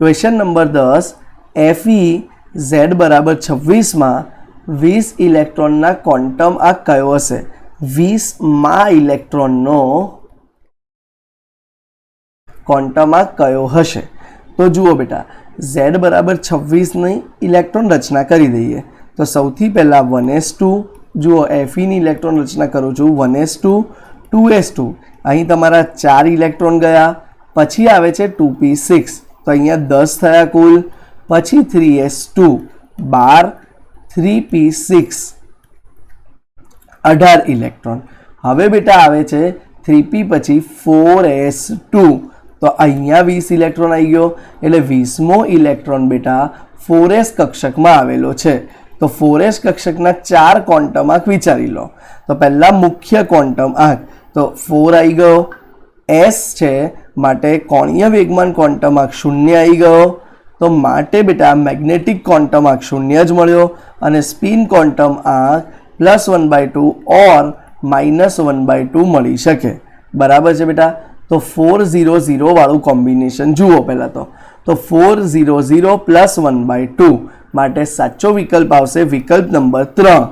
Question number દસ F E Z બરાબર છવ્વીસમાં વીસ ઇલેક્ટ્રોનના ક્વોન્ટમ આ કયો હશે? વીસમાં ઇલેક્ટ્રોનનો ક્વોન્ટમ આ કયો હશે? તો જુઓ બેટા ઝેડ બરાબર છવ્વીસની ઇલેક્ટ્રોન રચના કરી દઈએ. તો સૌથી પહેલાં વન એસ ટુ, જુઓ એફઈની ઇલેક્ટ્રોન રચના કરું છું, one S two two S two. અહીં તમારા ચાર ઇલેક્ટ્રોન ગયા, પછી આવે છે ટુ પી સિક્સ. તો અહીંયા દસ થયા કુલ, પછી થ્રી એસ ટુ બાર થ્રી પી સિક્સ અઢાર ઇલેક્ટ્રોન હવે બેટા આવે છે થ્રી પી પછી ફોર એસ ટુ તો અહીંયા વીસ ઇલેક્ટ્રોન આવી ગયો, એટલે વીસમો ઇલેક્ટ્રોન બેટા ફોર એસ કક્ષકમાં આવેલો છે. તો ફોર એસ કક્ષકના ચાર ક્વોન્ટમ આંક વિચારી લો. તો પહેલાં મુખ્ય ક્વોન્ટમ આંક, તો ફોર આવી ગયો એસ છે, માટે કોણીય વેગમાન ક્વોન્ટમ આંક શૂન્ય આવી ગયો. તો માટે બેટા મેગ્નેટિક ક્વોન્ટમ આંક શૂન્ય જ મળ્યો અને સ્પિન ક્વોન્ટમ આંક plus one by two or minus one by two મળી શકે. બરાબર છે બેટા? તો ફોર ઝીરો ઝીરો વાળું કોમ્બિનેશન જુઓ પહેલાં તો. તો four zero zero plus one by two માટે સાચો વિકલ્પ આવશે વિકલ્પ નંબર ત્રણ.